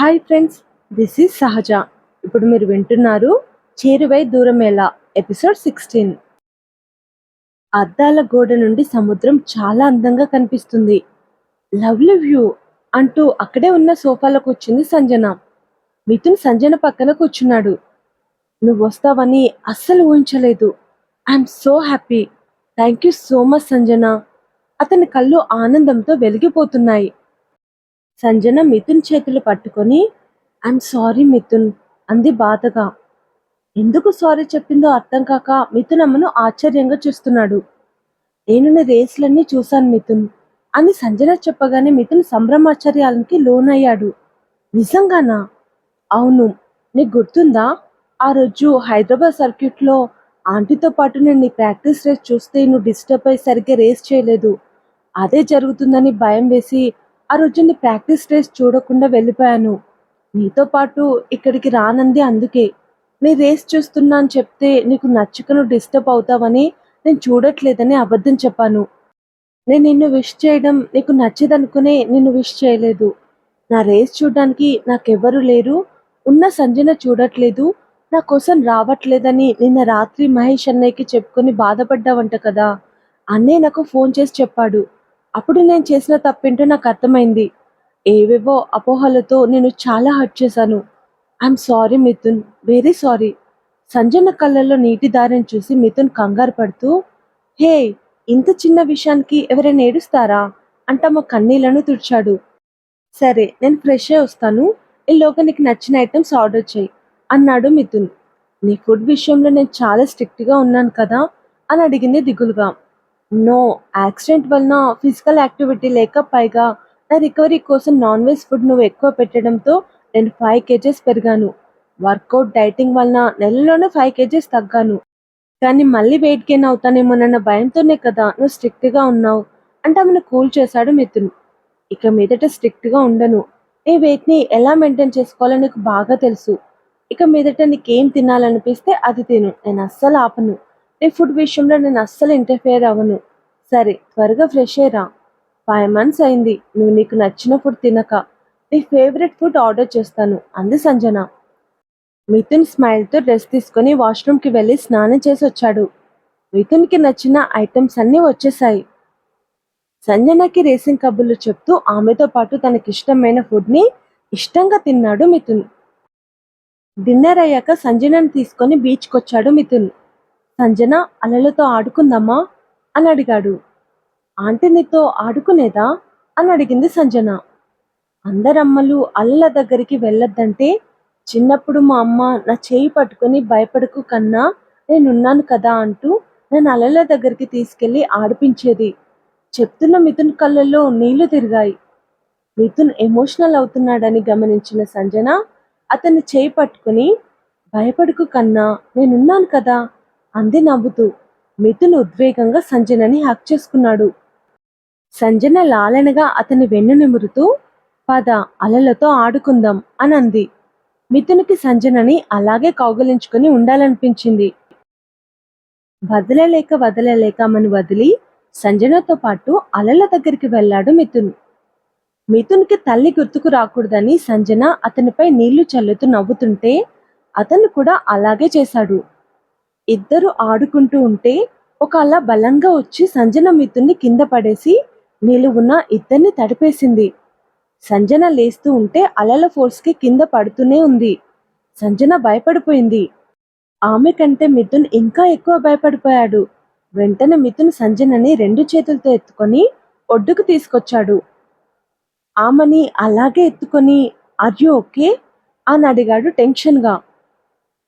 Hi friends this is సహజ. ఇప్పుడు మీరు వింటున్నారు చేరువై దూరమేలా ఎపిసోడ్ సిక్స్టీన్ అద్దాల గోడ నుండి సముద్రం చాలా అందంగా కనిపిస్తుంది. లవ్లీ వ్యూ అంటూ అక్కడే ఉన్న సోఫాలో కూర్చుంది సంజన. మిథున్ సంజన పక్కన కూర్చున్నాడు. నువ్వు వస్తావని అస్సలు ఊహించలేదు. I'm so happy thank you so much Sanjana. అతని కళ్ళు ఆనందంతో వెలిగిపోతున్నాయి. సంజన మిథున్ చేతులు పట్టుకొని ఐఎమ్ సారీ మిథున్ అంది బాధగా. ఎందుకు సారీ చెప్పిందో అర్థం కాక మిథున్ అమ్మను ఆశ్చర్యంగా చూస్తున్నాడు. నేను నీ రేసులన్నీ చూశాను మిథున్ అని సంజన చెప్పగానే మిథున్ సంభ్రమాశ్చర్యాలకి లోనయ్యాడు. నిజంగానా? అవును. నీకు గుర్తుందా? ఆ రోజు హైదరాబాద్ సర్క్యూట్లో ఆంటీతో పాటు నేను నీ ప్రాక్టీస్ రేస్ చూస్తే నువ్వు డిస్టర్బ్ అయ్యి సరిగ్గా రేస్ చేయలేదు. అదే జరుగుతుందని భయం వేసి ఆ రోజు నీ ప్రాక్టీస్ రేస్ చూడకుండా వెళ్ళిపోయాను. నీతో పాటు ఇక్కడికి రానంది అందుకే. నీ రేస్ చూస్తున్నా అని చెప్తే నీకు నచ్చుకను డిస్టర్బ్ అవుతావని నేను చూడట్లేదని అబద్ధం చెప్పాను. నేను నిన్ను విష్ చేయడం నీకు నచ్చదనుకునే నిన్ను విష్ చేయలేదు. నా రేస్ చూడడానికి నాకెవ్వరూ లేరు. ఉన్న సంజన చూడట్లేదు. నా కోసం రావట్లేదని నిన్న రాత్రి మహేష్ అన్నయ్యకి చెప్పుకొని బాధపడ్డావంట కదా. అన్నయ్య నాకు ఫోన్ చేసి చెప్పాడు. అప్పుడు నేను చేసిన తప్పేంటో నాకు అర్థమైంది. ఏవేవో అపోహలతో నేను చాలా హర్ట్ చేశాను. I'm sorry Mithun. Very sorry Sanjana కళ్ళల్లో నీటి దారిని చూసి మిథున్ కంగారు పడుతూ హే ఇంత చిన్న విషయానికి ఎవరైనా ఏడుస్తారా? అంటమ్మ కన్నీళ్ళను తుడిచాడు. సరే నేను ఫ్రెష్ అయి వస్తాను. ఈలోగా నీకు నచ్చిన ఐటమ్స్ ఆర్డర్ చేయి అన్నాడు మిథున్. నీ ఫుడ్ విషయంలో నేను చాలా స్ట్రిక్ట్గా ఉన్నాను కదా? అని అడిగింది దిగులుగా. నో యాక్సిడెంట్ వలన ఫిజికల్ యాక్టివిటీ లేక పైగా నా రికవరీ కోసం నాన్ వెజ్ ఫుడ్ నువ్వు ఎక్కువ పెట్టడంతో నేను ఫైవ్ కేజెస్ పెరిగాను. వర్కౌట్ డైటింగ్ వలన నెలలోనే ఫైవ్ కేజెస్ తగ్గాను. కానీ మళ్ళీ వెయిట్ గెయిన్ అవుతానేమోనన్న భయంతోనే కదా నువ్వు స్ట్రిక్ట్గా ఉన్నావు. అంటే ఆమెను కూల్ చేశాడు మిథున్. ఇక మీదట స్ట్రిక్ట్గా ఉండను. నీ వెయిట్ని ఎలా మెయింటైన్ చేసుకోవాలో నీకు బాగా తెలుసు. ఇక మీదట నీకేం తినాలనిపిస్తే అది తిను. నేను అస్సలు ఆపను. నీ ఫుడ్ విషయంలో నేను అస్సలు ఇంటర్ఫియర్ అవ్వను. సరే త్వరగా ఫ్రెష్ అయ్యరా. ఫైవ్ మంత్స్ అయింది. నువ్వు నీకు నచ్చిన ఫుడ్ తినక. నీ ఫేవరెట్ ఫుడ్ ఆర్డర్ చేస్తాను. అంది సంజన. మిథున్ స్మైల్తో డ్రెస్ తీసుకొని వాష్రూమ్కి వెళ్ళి స్నానం చేసి వచ్చాడు. మిథున్కి నచ్చిన ఐటమ్స్ అన్నీ వచ్చేసాయి సంజనకి రేసింగ్ కబుర్లు చెప్తూ ఆమెతో పాటు తనకిష్టమైన ఫుడ్ని ఇష్టంగా తిన్నాడు మిథున్. డిన్నర్ అయ్యాక సంజనను తీసుకొని బీచ్కి వచ్చాడు మిథున్. సంజన అలలతో ఆడుకుందామా అని అడిగాడు. ఆంటీ నీతో ఆడుకునేదా? అని అడిగింది సంజన. అందరమ్మలు అల్లల దగ్గరికి వెళ్ళొద్దంటే చిన్నప్పుడు మా అమ్మ నా చేయి పట్టుకుని భయపడకు కన్నా నేనున్నాను కదా అంటూ నన్ను అలల దగ్గరికి తీసుకెళ్ళి ఆడిపించేది. చెప్తున్న మిథున్ కళ్ళల్లో నీళ్ళు తిరిగాయి. మిథున్ ఎమోషనల్ అవుతున్నాడని గమనించిన సంజన అతన్ని చేయి పట్టుకుని భయపడకు కన్నా నేనున్నాను కదా అంది నవ్వుతూ. మిథున్ ఉద్వేగంగా సంజనని హక్ చేసుకున్నాడు. సంజన లాలనగా అతని వెన్ను నిమురుతూ పద అలలతో ఆడుకుందాం అని అంది మిథునికి సంజనని అలాగే కౌగలించుకుని ఉండాలనిపించింది. వదలలేక వదలలేక ఆమెను వదిలి సంజనతో పాటు అలల దగ్గరికి వెళ్ళాడు మిథున్. మిథున్కి తల్లి గుర్తుకు రాకూడదని సంజన అతనిపై నీళ్ళు చల్లుతూ నవ్వుతుంటే అతను కూడా అలాగే చేశాడు. ఇద్దరు ఆడుకుంటూ ఉంటే ఒక అల బలంగా వచ్చి సంజన మిథున్ని కింద పడేసి నిలువున ఇద్దరిని తడిపేసింది. సంజన లేస్తూ ఉంటే అలల ఫోర్స్కి కింద పడుతూనే ఉంది. సంజన భయపడిపోయింది. ఆమె కంటే మిథున్ ఇంకా ఎక్కువ భయపడిపోయాడు. వెంటనే మిథున్ సంజనని రెండు చేతులతో ఎత్తుకొని ఒడ్డుకు తీసుకొచ్చాడు. ఆమెని అలాగే ఎత్తుకొని అర్యు ఓకే? అని అడిగాడు టెన్షన్గా.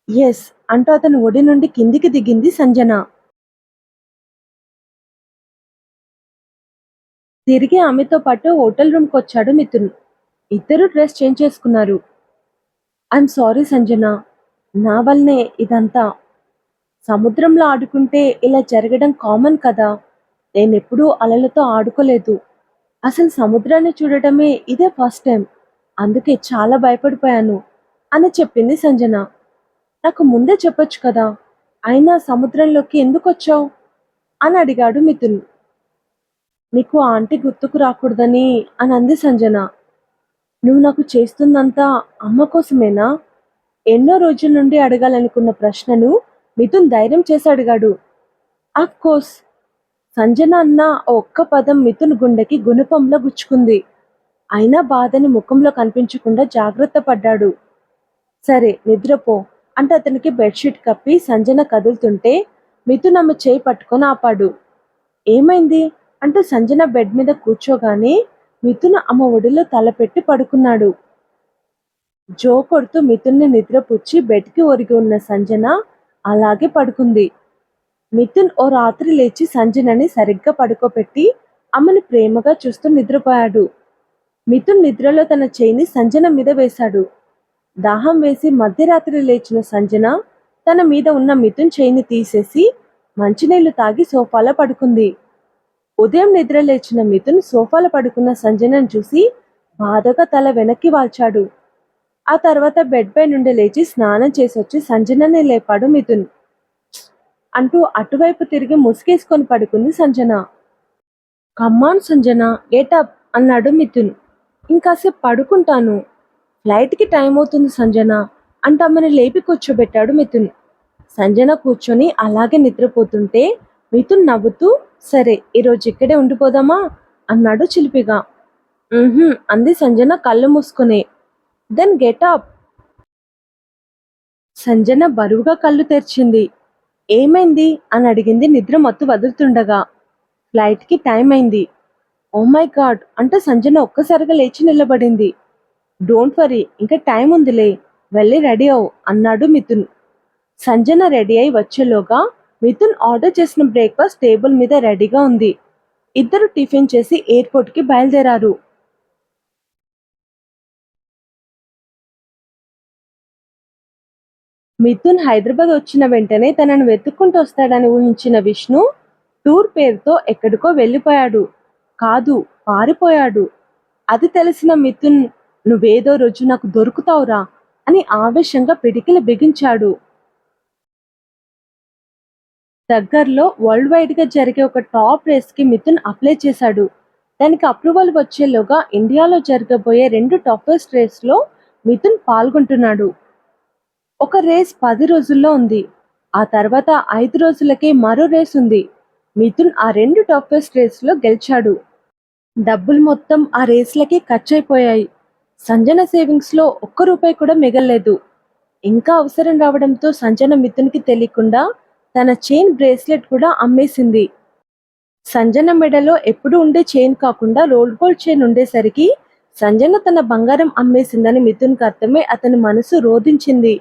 ఎస్ అంటూ అతను ఒడి నుండి కిందికి దిగింది సంజన. తిరిగి ఆమెతో పాటు హోటల్ రూమ్కి వచ్చాడు మిథున్. ఇద్దరు డ్రెస్ చేంజ్ చేసుకున్నారు. I'm sorry Sanjana. నా వల్లనే ఇదంతా. సముద్రంలో ఆడుకుంటే ఇలా జరగడం కామన్ కదా. నేను ఎప్పుడూ అలలతో ఆడుకోలేదు. అసలు సముద్రాన్ని చూడటమే ఇదే ఫస్ట్ టైం. అందుకే చాలా భయపడిపోయాను అని చెప్పింది సంజన. నాకు ముందే చెప్పొచ్చు కదా అయినా సముద్రంలోకి ఎందుకు వచ్చావు అని అడిగాడు మిథున్. నీకు ఆ ఆంటీ గుర్తుకు రాకూడదని అని అంది సంజన. నువ్వు నాకు చేస్తుందంతా అమ్మ కోసమేనా? ఎన్నో రోజుల నుండి అడగాలనుకున్న ప్రశ్నను మిథున్ ధైర్యం చేసి అడిగాడు. Of course. సంజన అన్న ఒక్క పదం మిథున్ గుండెకి గుణపంలో గుచ్చుకుంది. అయినా బాధని ముఖంలో కనిపించకుండా జాగ్రత్త పడ్డాడు. సరే నిద్రపో. అంటే అతనికి బెడ్షీట్ కప్పి సంజన కదులుతుంటే మిథున్ ఆమె చేయి పట్టుకొని ఆపాడు. ఏమైంది? అంటూ సంజన బెడ్ మీద కూర్చోగానే మిథున్ ఆమె ఒడిలో తలపెట్టి పడుకున్నాడు. జో కొడుతూ మిథున్ని నిద్రపుచ్చి బెడ్కి ఒరిగి ఉన్న సంజన అలాగే పడుకుంది. మిథున్ ఓ రాత్రి లేచి సంజనని సరిగ్గా పడుకోబెట్టి ఆమెను ప్రేమగా చూస్తూ నిద్రపోయాడు. మిథున్ నిద్రలో తన చేయిని సంజన మీద వేశాడు. దాహం వేసి మధ్యరాత్రి లేచిన సంజన తన మీద ఉన్న మిథున్ చేయిని తీసేసి మంచినీళ్ళు తాగి సోఫాలో పడుకుంది. ఉదయం నిద్ర లేచిన మిథున్ సోఫాలో పడుకున్న సంజనను చూసి బాధగా తల వెనక్కి వాల్చాడు. ఆ తర్వాత బెడ్ పై నుండి లేచి స్నానం చేసొచ్చి సంజనని లేపాడు మిథున్. అంటూ అటువైపు తిరిగి ముసుగేసుకొని పడుకుంది సంజన. కమ్మాన్ సంజన గెటప్ అన్నాడు మిథున్. ఇంకాసేపు పడుకుంటాను. ఫ్లైట్కి టైం అవుతుంది సంజన. అంటూ ఆమెను లేపి కూర్చోబెట్టాడు మిథున్. సంజన కూర్చొని అలాగే నిద్రపోతుంటే మిథున్ నవ్వుతూ సరే ఈరోజు ఇక్కడే ఉండిపోదామా? అన్నాడు చిలిపిగా. అంది సంజన కళ్ళు మూసుకుని. దెన్ గెటప్ సంజన బరువుగా కళ్ళు తెరిచింది. ఏమైంది? అని అడిగింది నిద్ర మత్తు వదులుతుండగా. ఫ్లైట్కి టైం అయింది. ఓ మై గాడ్ అంటే సంజన ఒక్కసారిగా లేచి నిలబడింది. డోంట్ వరీ ఇంకా టైం ఉందిలే. వెళ్ళి రెడీ అవు అన్నాడు మిథున్. సంజన రెడీ అయి వచ్చేలోగా మిథున్ ఆర్డర్ చేసిన బ్రేక్ఫాస్ట్ టేబుల్ మీద రెడీగా ఉంది. ఇద్దరు టిఫిన్ చేసి ఎయిర్పోర్ట్కి బయలుదేరారు. మిథున్ హైదరాబాద్ వచ్చిన వెంటనే తనను వెతుక్కుంటూ వస్తాడని ఊహించిన విష్ణు టూర్ పేరుతో ఎక్కడికో వెళ్ళిపోయాడు. కాదు పారిపోయాడు. అది తెలిసిన మిథున్ నువ్వేదో రోజు నాకు దొరుకుతావురా అని ఆవేశంగా పిడికిలు బిగించాడు. దగ్గరలో వరల్డ్ వైడ్గా జరిగే ఒక టాప్ రేస్కి మిథున్ అప్లై చేశాడు. దానికి అప్రూవల్ వచ్చేలోగా ఇండియాలో జరగబోయే రెండు టాపెస్ట్ రేస్లో మిథున్ పాల్గొంటున్నాడు. ఒక రేస్ పది రోజుల్లో ఉంది. ఆ తర్వాత ఐదు రోజులకే మరో రేస్ ఉంది. మిథున్ ఆ రెండు టాపెస్ట్ రేస్లో గెలిచాడు. డబ్బులు మొత్తం ఆ రేస్లకి ఖర్చు అయిపోయాయి సంజన సేవింగ్స్లో ఒక్క రూపాయి కూడా మిగలలేదు. ఇంకా అవసరం రావడంతో సంజన మిథున్కి తెలియకుండా తన చైన్ బ్రేస్లెట్ కూడా అమ్మేసింది. సంజన మెడలో ఎప్పుడు ఉండే చైన్ కాకుండా రోల్ గోల్డ్ చైన్ ఉండేసరికి సంజన తన బంగారం అమ్మేసిందని మిథున్కి అర్థమై అతని మనసు రోధించింది.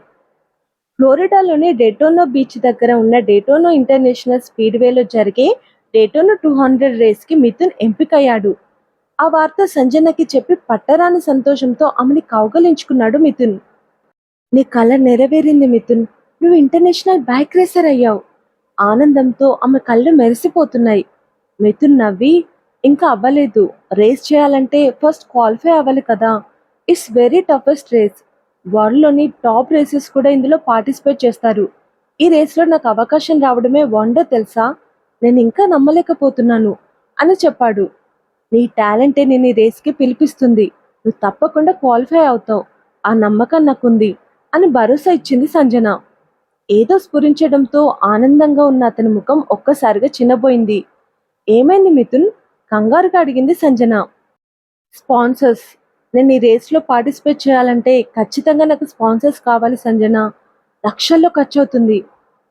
ఫ్లోరిడాలోని డేటోనో బీచ్ దగ్గర ఉన్న డేటోనో ఇంటర్నేషనల్ స్పీడ్వేలో జరిగే డేటోనో టూ హండ్రెడ్ రేస్కి మిథున్ ఎంపికయ్యాడు. ఆ వార్త సంజనకి చెప్పి పట్టరాని సంతోషంతో ఆమెని కౌగలించుకున్నాడు మిథున్. నీ కళ నెరవేరింది మిథున్. నువ్వు ఇంటర్నేషనల్ బైక్ రేసర్ అయ్యావు. ఆనందంతో ఆమె కళ్ళు మెరిసిపోతున్నాయి. మిథున్ నవ్వి ఇంకా అవ్వలేదు. రేస్ చేయాలంటే ఫస్ట్ క్వాలిఫై అవ్వాలి కదా. It's very toughest race. వరల్డ్లోని top races కూడా ఇందులో పార్టిసిపేట్ చేస్తారు. ఈ రేస్లో నాకు అవకాశం రావడమే వండర్ తెలుసా? నేను ఇంకా నమ్మలేకపోతున్నాను అని చెప్పాడు. నీ టాలెంటే నేను ఈ రేస్కి పిలిపిస్తుంది. నువ్వు తప్పకుండా క్వాలిఫై అవుతావు. ఆ నమ్మకం నాకుంది అని భరోసా ఇచ్చింది సంజన. ఏదో స్ఫురించడంతో ఆనందంగా ఉన్న అతని ముఖం ఒక్కసారిగా చిన్నబోయింది. ఏమైంది మిథున్? కంగారుగా అడిగింది సంజన. స్పాన్సర్స్. నేను ఈ రేస్లో పార్టిసిపేట్ చేయాలంటే ఖచ్చితంగా నాకు స్పాన్సర్స్ కావాలి సంజన. లక్షల్లో ఖర్చు అవుతుంది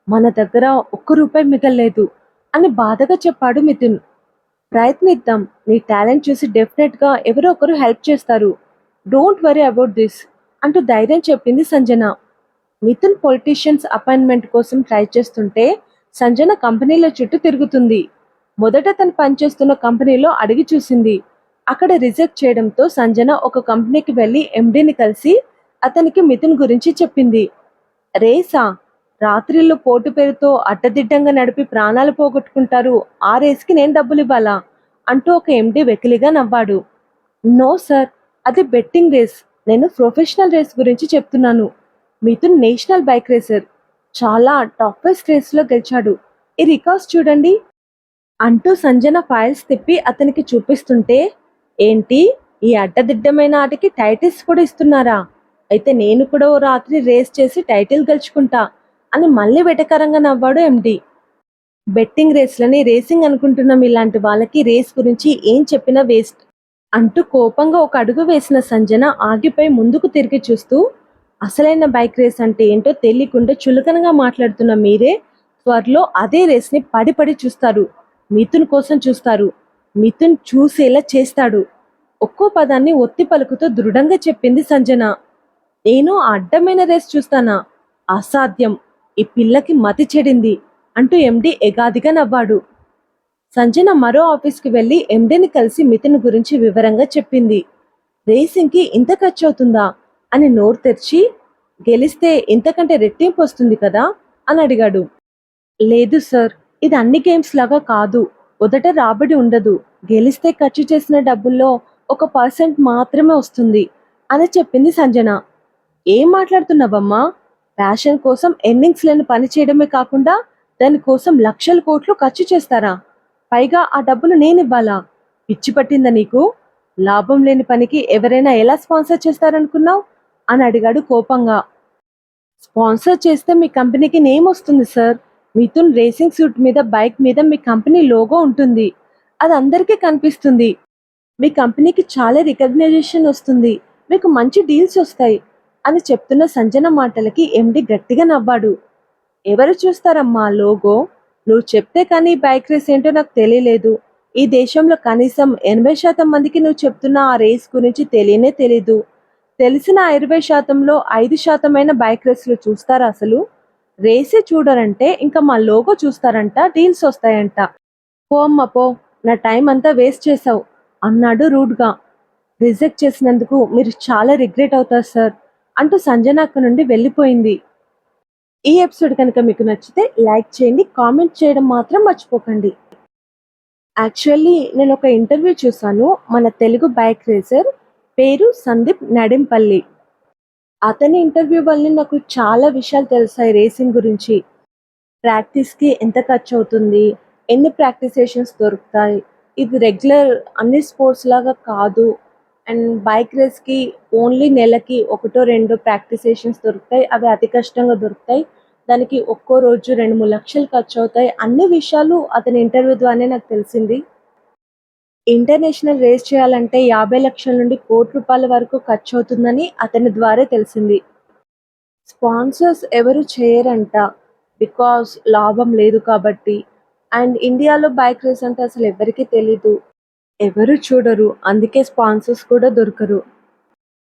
మన దగ్గర ఒక్క రూపాయి మిగల్లేదు అని బాధగా చెప్పాడు మిథున్. ప్రయత్నిద్దాం. నీ టాలెంట్ చూసి డెఫినెట్గా ఎవరో ఒకరు హెల్ప్ చేస్తారు. డోంట్ వరీ అబౌట్ దిస్ అంటూ ధైర్యం చెప్పింది సంజన. మిథున్ పొలిటీషియన్స్ అపాయింట్మెంట్ కోసం ట్రై చేస్తుంటే సంజన కంపెనీల చుట్టూ తిరుగుతుంది. మొదట తను పనిచేస్తున్న కంపెనీలో అడిగి చూసింది. అక్కడ రిజెక్ట్ చేయడంతో సంజన ఒక కంపెనీకి వెళ్ళి ఎండీని కలిసి అతనికి మిథున్ గురించి చెప్పింది. రేసా రాత్రిళ్ళు పోటు పేరుతో అడ్డదిడ్డంగా నడిపి ప్రాణాలు పోగొట్టుకుంటారు. ఆ రేస్కి నేను డబ్బులు ఇవ్వాలా అంటూ ఒక ఎండి వెకిలిగా నవ్వాడు. నో సార్ అది బెట్టింగ్ రేస్. నేను ప్రొఫెషనల్ రేస్ గురించి చెప్తున్నాను. Mithun national bike racer. చాలా టాపెస్ట్ రేస్లో గెలిచాడు. ఈ రికార్డ్స్ చూడండి. అంటూ సంజన ఫైల్స్ తిప్పి అతనికి చూపిస్తుంటే ఏంటి? ఈ అడ్డదిడ్డమైన ఆటకి టైటిల్స్ కూడా ఇస్తున్నారా? అయితే నేను కూడా ఓ రాత్రి రేస్ చేసి టైటిల్ గెలుచుకుంటా. అని మళ్ళీ వెటకరంగా నవ్వాడు ఎండి బెట్టింగ్ రేస్లని రేసింగ్ అనుకుంటున్నాం ఇలాంటి వాళ్ళకి రేస్ గురించి ఏం చెప్పినా వేస్ట్ అంటూ కోపంగా ఒక అడుగు వేసిన సంజన ఆగిపోయి ముందుకు తిరిగి చూస్తూ అసలైన బైక్ రేస్ అంటే ఏంటో తెలియకుండా చులకనగా మాట్లాడుతున్న మీరే త్వరలో అదే రేస్ని పడి పడి చూస్తారు. మిథున్ కోసం చూస్తారు. మిథున్ చూసేలా చేస్తాడు. ఒక్కో పదాన్ని ఒత్తి పలుకుతూ దృఢంగా చెప్పింది సంజన. నేను అడ్డమైన రేస్ చూస్తానా? అసాధ్యం. ఈ పిల్లకి మతి చెడింది అంటూ ఎండి ఎగాదిగా నవ్వాడు. సంజన మరో ఆఫీస్కి వెళ్ళి ఎండీని కలిసి మితిన్ గురించి వివరంగా చెప్పింది. రేసింగ్కి ఇంత ఖర్చు అవుతుందా అని నోరు తెరిచి గెలిస్తే ఇంతకంటే రెట్టింపు వస్తుంది కదా? అని అడిగాడు. లేదు సార్ ఇది అన్ని గేమ్స్ లాగా కాదు. మొదట రాబడి ఉండదు. గెలిస్తే ఖర్చు చేసిన డబ్బుల్లో ఒక పర్సెంట్ మాత్రమే వస్తుంది అని చెప్పింది సంజన. ఏం మాట్లాడుతున్నావమ్మా? ప్యాషన్ కోసం ఎన్నింగ్స్ లేని పని చేయడమే కాకుండా దానికోసం లక్షల కోట్లు ఖర్చు చేస్తారా? పైగా ఆ డబ్బులు నేను ఇవ్వాలా పిచ్చి పట్టిందా నీకు? లాభం లేని పనికి ఎవరైనా ఎలా స్పాన్సర్ చేస్తారనుకున్నావు? అని అడిగాడు కోపంగా. స్పాన్సర్ చేస్తే మీ కంపెనీకి నేమ్ వస్తుంది సార్. మిథున్ రేసింగ్ సూట్ మీద బైక్ మీద మీ కంపెనీ లోగో ఉంటుంది. అది అందరికీ కనిపిస్తుంది. మీ కంపెనీకి చాలా రికగ్నైజేషన్ వస్తుంది. మీకు మంచి డీల్స్ వస్తాయి. అని చెప్తున్న సంజన మాటలకి ఎండి గట్టిగా నవ్వాడు. ఎవరు చూస్తారమ్మా లోగో? నువ్వు చెప్తే కానీ బైక్ రేస్ ఏంటో నాకు తెలియలేదు. ఈ దేశంలో కనీసం ఎనభై శాతం మందికి నువ్వు చెప్తున్న ఆ రేస్ గురించి తెలియనే తెలీదు. తెలిసిన ఇరవై శాతంలో ఐదు శాతమైన బైక్ రేస్లు చూస్తారా అసలు? రేసే చూడరంటే ఇంకా మా లోగో చూస్తారంట డీల్స్ వస్తాయంట. పో అమ్మ పో. నా టైం అంతా వేస్ట్ చేసావు అన్నాడు రూడ్గా. రిజెక్ట్ చేసినందుకు మీరు చాలా రిగ్రెట్ అవుతారు సార్. అంటూ సంజన అక్క నుండి వెళ్ళిపోయింది. ఈ ఎపిసోడ్ కనుక మీకు నచ్చితే లైక్ చేయండి కామెంట్ చేయడం మాత్రం మర్చిపోకండి. యాక్చువల్లీ నేను ఒక ఇంటర్వ్యూ చూసాను మన తెలుగు బైక్ రేసర్ పేరు సందీప్ నడింపల్లి. అతని ఇంటర్వ్యూ వల్ల నాకు చాలా విషయాలు తెలిసాయి రేసింగ్ గురించి. ప్రాక్టీస్కి ఎంత ఖర్చు అవుతుంది ఎన్ని ప్రాక్టీస్ సెషన్స్ దొరుకుతాయి ఇది రెగ్యులర్ అన్ని స్పోర్ట్స్ లాగా కాదు అండ్ బైక్ రేస్కి ఓన్లీ నెలకి ఒకటో రెండో ప్రాక్టీస్ సెషన్స్ దొరుకుతాయి. అవి అతి కష్టంగా దొరుకుతాయి. దానికి ఒక్కో రోజు రెండు మూడు లక్షలు ఖర్చు అవుతాయి. అన్ని విషయాలు అతని ఇంటర్వ్యూ ద్వారానే నాకు తెలిసింది. ఇంటర్నేషనల్ రేస్ చేయాలంటే యాభై లక్షల నుండి కోటి రూపాయల వరకు ఖర్చు అవుతుందని అతని ద్వారా తెలిసింది. స్పాన్సర్స్ ఎవరు చేయరంట. బికాస్ లాభం లేదు కాబట్టి. అండ్ ఇండియాలో బైక్ రేస్ అంటే అసలు ఎవరికీ తెలీదు. ఎవరు చూడరు. అందుకే స్పాన్సర్స్ కూడా దొరకరు.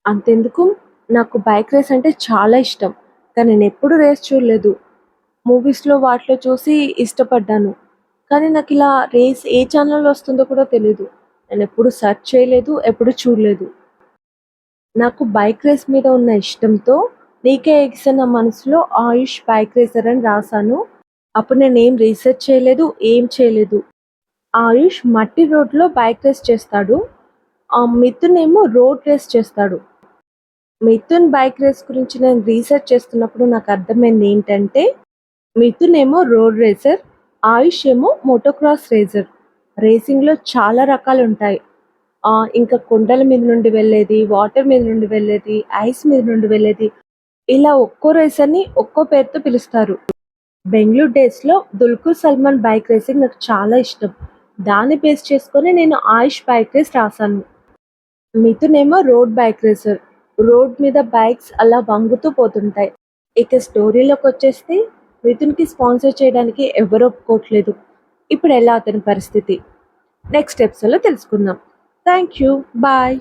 అంతెందుకు? నాకు బైక్ రేస్ అంటే చాలా ఇష్టం. కానీ నేను ఎప్పుడు రేస్ చూడలేదు. మూవీస్లో వాటిలో చూసి ఇష్టపడ్డాను. కానీ నాకు ఇలా రేస్ ఏ ఛానల్లో వస్తుందో కూడా తెలీదు. నేను ఎప్పుడు సెర్చ్ చేయలేదు ఎప్పుడు చూడలేదు. నాకు బైక్ రేస్ మీద ఉన్న ఇష్టంతో నీకే ఎగిసిన మనసులో ఆయుష్ బైక్ రేసర్ అని రాశాను. అప్పుడు నేను ఏం రీసెర్చ్ చేయలేదు ఏం చేయలేదు. ఆయుష్ మట్టి రోడ్లో బైక్ రేస్ చేస్తాడు. ఆ మిథున్ ఏమో రోడ్ రేస్ చేస్తాడు. మిథున్ బైక్ రేస్ గురించి నేను రీసెర్చ్ చేస్తున్నప్పుడు నాకు అర్థమైంది ఏంటంటే మిథున్ ఏమో రోడ్ రేసర్ ఆయుష్ ఏమో మోటోక్రాస్ రేసర్ రేసింగ్లో చాలా రకాలు ఉంటాయి. ఆ, ఇంకా కొండల మీద నుండి వెళ్ళేది వాటర్ మీద నుండి వెళ్ళేది ఐస్ మీద నుండి వెళ్ళేది. ఇలా ఒక్కో రేసర్ని ఒక్కో పేరుతో పిలుస్తారు. బెంగళూరు డేస్లో దుల్కుర్ సల్మాన్ బైక్ రేసింగ్ నాకు చాలా ఇష్టం. దాన్ని బేస్ చేసుకొని నేను ఆయుష్ బైక్ రేస్ రాశాను. మిథున్ ఏమో రోడ్ బైక్ రేసర్ రోడ్ మీద బైక్స్ అలా వంగుతూ పోతుంటాయి. ఇక స్టోరీలోకి వచ్చేస్తే మిథున్కి స్పాన్సర్ చేయడానికి ఎవరు ఒప్పుకోవట్లేదు. ఇప్పుడు ఎలా అతని పరిస్థితి? నెక్స్ట్ ఎపిసోడ్లో తెలుసుకుందాం. Thank you bye.